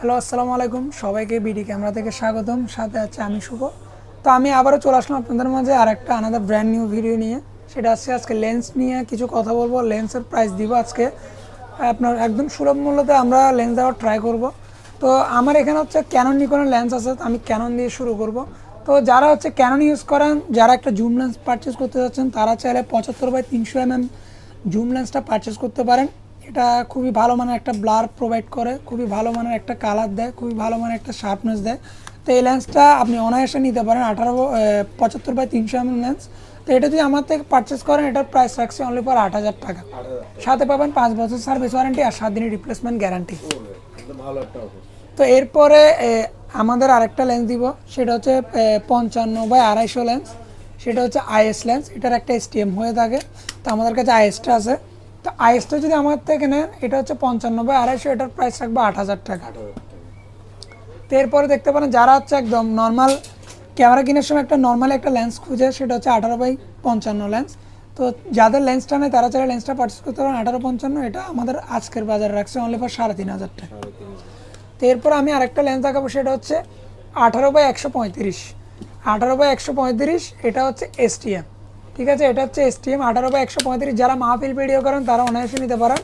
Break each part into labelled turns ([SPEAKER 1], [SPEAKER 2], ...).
[SPEAKER 1] Hello, আসসালামু আলাইকুম। সবাইকে বিডি ক্যামেরা থেকে স্বাগতম। সাথে আছে আমি শুভ। তো আমি আবারও চলে আসলাম আপনাদের মাঝে আর একটা আনাদার ব্র্যান্ড নিউ ভিডিও নিয়ে। সেটা হচ্ছে আজকে লেন্স নিয়ে কিছু কথা বলব লেন্সের প্রাইস দিব আজকে। আপনার একদম সুলভ মূল্যতে আমরা লেন্স দেওয়ার ট্রাই করব। তো আমার এখানে হচ্ছে ক্যানন নিকনের লেন্স আছে আমি ক্যানন দিয়ে শুরু করব। তো যারা হচ্ছে ক্যানন ইউজ করেন, যারা একটা জুম লেন্স পারচেস করতে যাচ্ছেন, তারা চাইলে পঁচাত্তর বাই তিনশো এমএম জুম লেন্সটা পারচেস করতে পারেন। এটা খুবই ভালো মানের একটা ব্লার প্রোভাইড করে খুবই ভালো মানের একটা কালার দেয় খুবই ভালো মানের একটা শার্পনেস দেয়। তো এই লেন্সটা আপনি অনায়াসে নিতে পারেন আঠারো পঁচাত্তর বাই তিনশো এমএম লেন্স তো এটা যদি আমার থেকে পারচেস করেন এটার প্রাইস রাখছে অনলি ফর আট হাজার টাকা। সাথে পাবেন পাঁচ বছর সার্ভিস ওয়ারেন্টি আর সাত দিনের রিপ্লেসমেন্ট গ্যারান্টি তো এরপরে আমাদের আরেকটা লেন্স দিব সেটা হচ্ছে পঞ্চান্ন বাই আড়াইশো লেন্স সেটা হচ্ছে আইএস লেন্স এটার একটা এসটিএম হয়ে থাকে। তো আমাদের কাছে আইএসটা আছে। তো আইএসটা যদি আমার থেকে নেন এটা হচ্ছে পঞ্চান্ন বাই আড়াইশো এটার প্রাইস রাখব আট হাজার টাকা। তো এরপরে দেখতে পারেন যারা হচ্ছে একদম নর্মাল ক্যামেরা কেনার সময় একটা নর্মাল একটা লেন্স খুঁজে সেটা হচ্ছে আঠারো বাই পঞ্চান্ন লেন্স তো যাদের লেন্সটা নেই তারা চাইলে লেন্সটা পার্চেস করতে পারেন আঠারো পঞ্চান্ন এটা আমাদের আজকের বাজারে রাখছে অনলি ফর সাড়ে তিন হাজার টাকা। তো এরপর আমি আরেকটা লেন্স দেখাবো সেটা হচ্ছে আঠারো বাই একশো পঁয়ত্রিশ। আঠারো বাই একশো পঁয়ত্রিশ এটা হচ্ছে এসটিএম ঠিক আছে? এটা হচ্ছে এসটিএম আঠারো বা একশো পঁয়ত্রিশ। যারা মাহফিল ভিডিও করেন তারা অনায়াসে নিতে পারেন।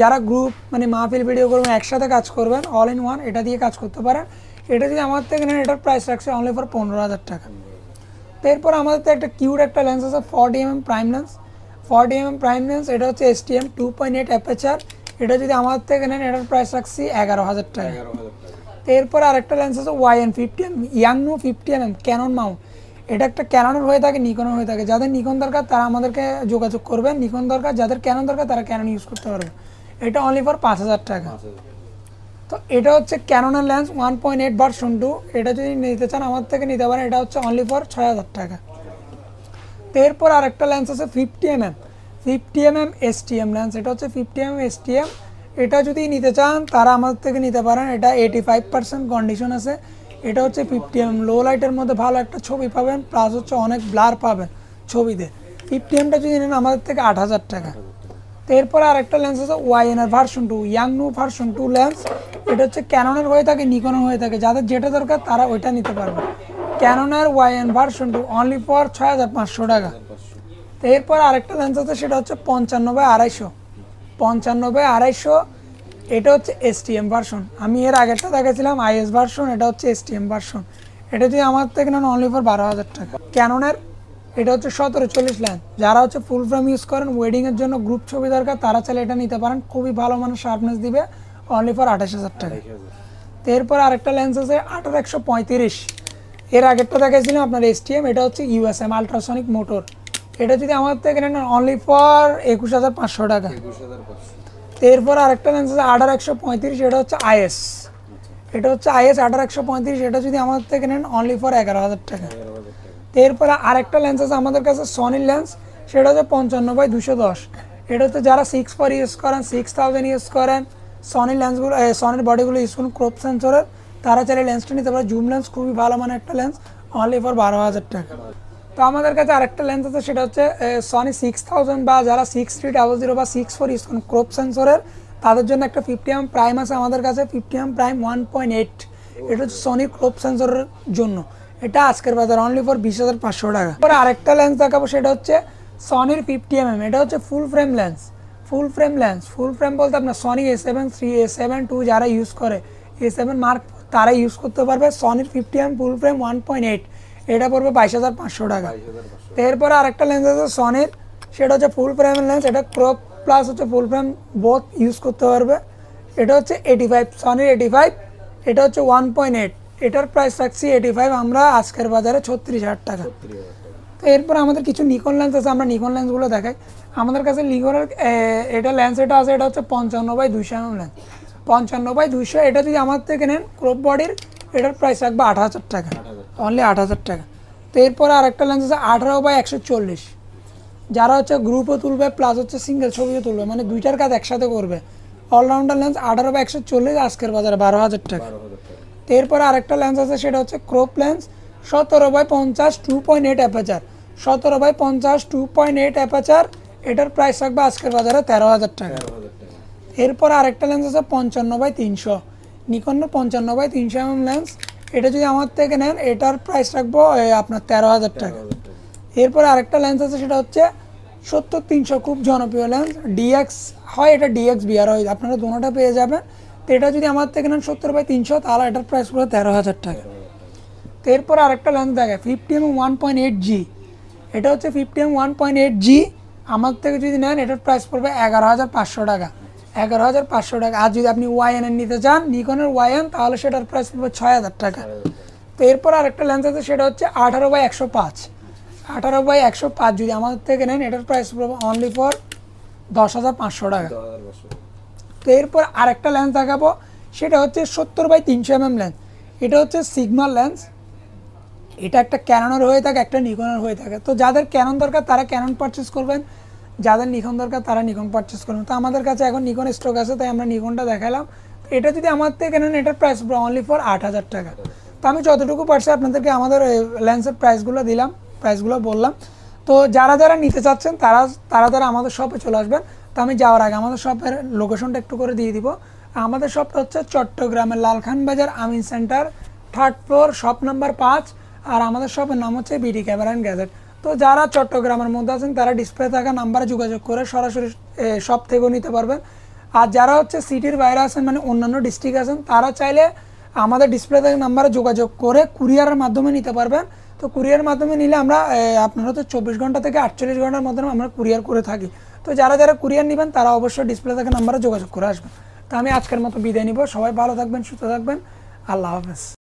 [SPEAKER 1] যারা গ্রুপ মানে মাহফিল ভিডিও করবেন একসাথে কাজ করবেন অল ইন ওয়ান এটা দিয়ে কাজ করতে পারেন। এটা যদি আমার থেকে নেন এটার প্রাইস রাখছে অনলি ফর পনেরো হাজার টাকা। তো এরপর আমাদের তো একটা কিউট একটা লেন্স আছে forty M M prime lens forty M M prime lens এটা হচ্ছে S STM two point eight aperture এটা যদি আমাদের থেকে নেন এটার প্রাইস রাখছি এগারো হাজার টাকা। এরপর আরেকটা লেন্স আছে Y N fifty M ইয়াংনো fifty M M Canon mount এটা একটা ক্যাননের হয়ে থাকে নিকনের হয়ে থাকে। যাদের নিকন দরকার তারা আমাদেরকে যোগাযোগ করবেন নিকন দরকার যাদের ক্যানন দরকার তারা ক্যানন ইউজ করতে পারবে। এটা অনলি ফর পাঁচ হাজার টাকা। তো এটা হচ্ছে ক্যাননের lens one point eight version two এটা যদি নিতে চান আমার থেকে নিতে পারেন। এটা হচ্ছে অনলি ফর ছয় হাজার টাকা। তো এরপর আরেকটা লেন্স আছে fifty M M fifty M M S T M lens এটা হচ্ছে fifty M S T M এটা যদি নিতে চান তারা আমাদের থেকে নিতে পারেন। এটা এইটি ফাইভ পার্সেন্ট কন্ডিশন আছে। এটা হচ্ছে ফিফটি এম লো লাইটের মধ্যে ভালো একটা ছবি পাবেন প্লাস হচ্ছে অনেক ব্লার পাবেন ছবিতে। ফিফটি এমটা যদি নেন আমাদের থেকে আট হাজার টাকা। তো এরপরে আরেকটা লেন্স আছে ওয়াইএনআর ভার্সন টু ইয়াং নো ভার্সন টু লেন্স এটা হচ্ছে ক্যাননের হয়ে থাকে নিকনের হয়ে থাকে। যাদের যেটা দরকার তারা ওইটা নিতে পারবে। ক্যাননের YN version two only for ছয় হাজার পাঁচশো টাকা। তো এরপর আরেকটা লেন্স আছে, সেটা হচ্ছে পঞ্চান্ন বাই আড়াইশো। পঞ্চান্ন বাই আড়াইশো এটা হচ্ছে এসটিএম ভার্সন আমি এর আগেরটা দেখেছিলাম আইএস ভার্সন এটা হচ্ছে এসটিএম ভার্সন এটা যদি আমার থেকে নেন অনলি ফর বারো হাজার টাকা। ক্যাননের এটা হচ্ছে সতেরো চল্লিশ ল্যান্ড যারা হচ্ছে ফুল ফ্রেম ইউজ করেন ওয়েডিংয়ের জন্য গ্রুপ ছবি দরকার তারা চাইলে এটা নিতে পারেন। খুবই ভালো মানের শার্পনেস দিবে অনলি ফর আঠাশ হাজার টাকা। এরপর আরেকটা লেন্স আছে আঠারো একশো পঁয়ত্রিশ। এর আগেরটা দেখাইছিলাম আপনার এসটিএম এটা হচ্ছে ইউএসএম আলট্রাসনিক মোটর এটা যদি আমার থেকে নেন অনলি ফর একুশ হাজার পাঁচশো টাকা। তো এরপর আরেকটা লেন্স আছে আঠারো একশো পঁয়ত্রিশ, এটা হচ্ছে আইএস এটা হচ্ছে আইএস আঠারো একশো পঁয়ত্রিশ, এটা যদি আমার থেকে নেন অনলি ফর এগারো হাজার টাকা। তো এরপরে আরেকটা লেন্স আছে আমাদের কাছে সনির লেন্স সেটা হচ্ছে পঞ্চান্ন বাই দুশো দশ। এটা হচ্ছে যারা সিক্স ফোর ইউজ করেন সিক্স থাউজেন্ড ইউজ করেন সনির লেন্সগুলো সনির বডিগুলো ইউজ করুন ক্রোপ সেন্সরের তারা চাইলে লেন্সটা নিতে পারে। জুম লেন্স খুবই ভালো মানের একটা লেন্স অনলি ফর বারো হাজার টাকা। তো আমাদের কাছে আরেকটা লেন্স আছে, সেটা হচ্ছে সনি সিক্স থাউজেন্ড বা যারা সিক্স থ্রি ডাবল জিরো বা সিক্স ফোর করেন ক্রোপ সেন্সরের তাদের জন্য একটা ফিফটি এম প্রাইম আছে আমাদের কাছে fifty M prime one point eight এটা হচ্ছে সনি ক্রোপ সেন্সরের জন্য। এটা আজকের বাজার অনলি ফর বিশ হাজার পাঁচশো টাকা। পরে আরেকটা লেন্স দেখাবো, সেটা হচ্ছে সনির ফিফটি এম এটা হচ্ছে full frame lens full frame lens full frame বলতে আপনার Sony A seven three A seven two যারা ইউজ করে এ সেভেন মার্ক তারা ইউজ করতে পারবে। সনির fifty M full frame one point eight এটা পড়বে বাইশ হাজার পাঁচশো টাকা। এরপরে আরেকটা লেন্স আছে সনির সেটা হচ্ছে ফুল ফ্রেম লেন্স এটা ক্রপ প্লাস হচ্ছে ফুল ফ্রেম বোথ ইউজ করতে পারবে। এটা হচ্ছে এইটি ফাইভ সনির এইটি ফাইভ এটা হচ্ছে ওয়ান পয়েন্ট এইট এটার প্রাইস রাখছি এইটি ফাইভ আমরা আজকের বাজারে ছত্রিশ হাজার টাকা। তো এরপর আমাদের কিছু নিকন লেন্স আছে আমরা নিকন লেন্সগুলো দেখাই। আমাদের কাছে নিকনের এটা লেন্স এটা আছে এটা হচ্ছে পঞ্চান্ন বাই দুইশো এম লেন্স পঞ্চান্ন বাই দুইশো এটা যদি আমার থেকে নেন ক্রপ বডির এটার প্রাইস রাখবে আট হাজার টাকা। অনলি আট হাজার টাকা। তো এরপরে আরেকটা লেন্স আছে আঠারো বাই একশো চল্লিশ। যারা হচ্ছে গ্রুপও তুলবে প্লাস হচ্ছে সিঙ্গেল ছবিও তুলবে মানে দুইটার কাজ একসাথে করবে। অলরাউন্ডার লেন্স আঠারো বা একশো চল্লিশ আজকের বাজারে বারো হাজার টাকা। এরপরে আরেকটা লেন্স আছে সেটা হচ্ছে ক্রোপ লেন্স সতেরো বাই পঞ্চাশ টু পয়েন্ট এইট অ্যাপাচার সতেরো বাই পঞ্চাশ টু পয়েন্ট এইট অ্যাপাচার এটার প্রাইস থাকবে আজকের বাজারে তেরো হাজার টাকা।
[SPEAKER 2] তেরো হাজার টাকা।
[SPEAKER 1] এরপর আরেকটা লেন্স আছে পঞ্চান্ন বাই তিনশো। নিকনের পঞ্চান্ন বাই তিনশো এমএম লেন্স এটা যদি আমার থেকে নেন এটার প্রাইস রাখব আপনার তেরো হাজার টাকা। এরপর আরেকটা লেন্স আছে সেটা হচ্ছে সত্তর তিনশো খুব জনপ্রিয় লেন্স ডিএক্স হয় এটা ডিএক্স বিআর হয় আপনারা দুটোটা পেয়ে যাবেন। তো এটা যদি আমার থেকে নেন সত্তর বাই তিনশো তাহলে এটার প্রাইস পড়বে তেরো হাজার টাকা। তো এরপর আরেকটা লেন্স দেখে fifty M one point eight G এটা হচ্ছে fifty M one point eight G আমার থেকে যদি নেন এটার প্রাইস পড়বে এগারো হাজার পাঁচশো টাকা। এগারো হাজার পাঁচশো টাকা। আর যদি আপনি ওয়াইএন এর নিতে চান, নিকনের ওয়াইএন তাহলে সেটার প্রাইস পড়বে ছয় হাজার টাকা। তো এরপর আরেকটা লেন্স আছে, সেটা হচ্ছে আঠারো বাই একশো পাঁচ। আঠারো বাই একশো পাঁচ যদি আমাদের থেকে নেন, এটার প্রাইস পড়বে অনলি ফর দশ হাজার পাঁচশো টাকা। তো এরপর আরেকটা লেন্স দেখাবো, সেটা হচ্ছে সত্তর বাই তিনশো এমএম লেন্স এটা হচ্ছে সিগমার লেন্স এটা একটা ক্যাননের হয়ে থাকে, একটা নিকনের হয়ে থাকে। তো যাদের ক্যানন দরকার, তারা ক্যানন পারচেস করবেন। যাদের নিকন দরকার তারা নিকন পারচেস করবেন তো আমাদের কাছে এখন নিকন স্টক আছে, তাই আমরা নিকনটা দেখালাম। এটা যদি আমার থেকে নেন, এটার প্রাইস অনলি ফর আট হাজার টাকা। তো আমি যতটুকু পারছি আপনাদেরকে আমাদের লেন্সের প্রাইসগুলো দিলাম প্রাইসগুলো বললাম। তো যারা যারা নিতে চাচ্ছেন, তারা তারা তারা আমাদের শপে চলে আসবেন। তো আমি যাওয়ার আগে আমাদের শপের লোকেশনটা একটু করে দিয়ে দিব। আমাদের শপটা হচ্ছে চট্টগ্রামের Lalkhan Bazar Amin center third floor shop number পাঁচ। আর আমাদের শপের নাম হচ্ছে বিডি ক্যামেরা অ্যান্ড গ্যাজেট তো যারা চট্টগ্রামের মধ্যে আছেন, তারা ডিসপ্লে থাকা নাম্বারে যোগাযোগ করে সরাসরি সব থেকেও নিতে পারবেন। আর যারা হচ্ছে সিটির বাইরে আছেন মানে অন্যান্য ডিস্ট্রিক্ট আছেন, তারা চাইলে আমাদের ডিসপ্লে থাকা নাম্বারে যোগাযোগ করে কুরিয়ারের মাধ্যমে নিতে পারবেন। তো কুরিয়ার মাধ্যমে নিলে আমরা আপনারা তো চব্বিশ ঘণ্টা থেকে আটচল্লিশ ঘণ্টার মধ্যে আমরা কুরিয়ার করে থাকি। তো যারা যারা কুরিয়ার নেবেন, তারা অবশ্যই ডিসপ্লে থাকা নাম্বারে যোগাযোগ করে আসবেন। তো আমি আজকের মতো বিদায় নিব। সবাই ভালো থাকবেন, সুস্থ থাকবেন। আল্লাহ হাফেজ।